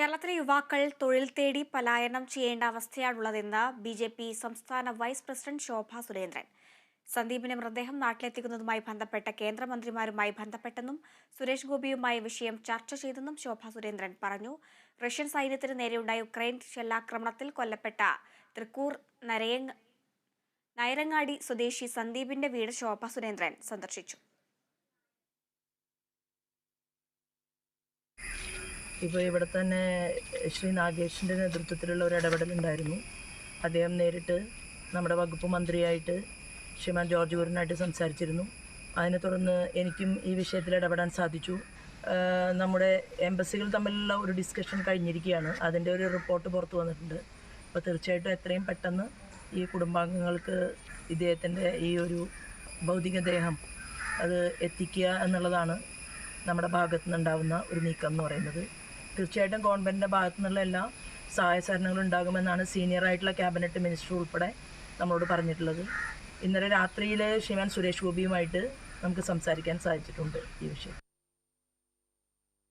കേരളത്തിലെ യുവാക്കൾ തൊഴിൽ തേടി പലായനം ചെയ്യേണ്ട അവസ്ഥയാണുള്ളതെന്ന് ബി ജെ പി സംസ്ഥാന വൈസ് പ്രസിഡന്റ് ശോഭ സുരേന്ദ്രൻ. സന്ദീപിന്റെ മൃതദേഹം നാട്ടിലെത്തിക്കുന്നതുമായി ബന്ധപ്പെട്ട കേന്ദ്രമന്ത്രിമാരുമായി ബന്ധപ്പെട്ടെന്നും സുരേഷ് ഗോപിയുമായി വിഷയം ചർച്ച ചെയ്തെന്നും ശോഭ സുരേന്ദ്രൻ പറഞ്ഞു. റഷ്യൻ സൈന്യത്തിന് നേരെയുണ്ടായ യുക്രൈൻ ഷെല്ലാക്രമണത്തിൽ കൊല്ലപ്പെട്ട തൃക്കൂർ നരയങ് നയരങ്ങാടി സ്വദേശി സന്ദീപിന്റെ വീട് ശോഭ സുരേന്ദ്രൻ സന്ദർശിച്ചു. ഇപ്പോൾ ഇവിടെ തന്നെ ശ്രീ നാഗേഷിന്റെ നേതൃത്വത്തിലുള്ള ഒരു ഇടപെടലുണ്ടായിരുന്നു അദ്ദേഹം നേരിട്ട് നമ്മുടെ വകുപ്പ് മന്ത്രിയായിട്ട് ശ്രീമാൻ ജോർജ് ഗുരുനായിട്ട് സംസാരിച്ചിരുന്നു. അതിനെ തുടർന്ന് എനിക്കും ഈ വിഷയത്തിൽ ഇടപെടാൻ സാധിച്ചു. നമ്മുടെ എംബസികൾ തമ്മിലുള്ള ഒരു ഡിസ്കഷൻ കഴിഞ്ഞിരിക്കുകയാണ്. അതിന്റെ ഒരു റിപ്പോർട്ട് പുറത്തു വന്നിട്ടുണ്ട്. അപ്പോൾ തീർച്ചയായിട്ടും എത്രയും പെട്ടെന്ന് ഈ കുടുംബാംഗങ്ങൾക്ക് ഇദ്ദേഹത്തിന്റെ ഈ ഒരു ഭൗതികദേഹം അത് എത്തിക്കുക എന്നുള്ളതാണ് നമ്മുടെ ഭാഗത്തു നിന്നുണ്ടാവുന്ന ഒരു നീക്കം എന്ന് പറയുന്നത്. തീർച്ചയായിട്ടും ഗവൺമെന്റിന്റെ ഭാഗത്തു നിന്നുള്ള എല്ലാ സഹായ സഹകരണങ്ങളും ഉണ്ടാകുമെന്നാണ് സീനിയർ ആയിട്ടുള്ള ക്യാബിനറ്റ് മിനിസ്റ്റർ ഉൾപ്പെടെ നമ്മളോട് പറഞ്ഞിട്ടുള്ളത്. ഇന്നലെ രാത്രിയിൽ ശ്രീമാൻ സുരേഷ് ഗോപിയുമായിട്ട് നമുക്ക് സംസാരിക്കാൻ സാധിച്ചിട്ടുണ്ട് ഈ വിഷയം.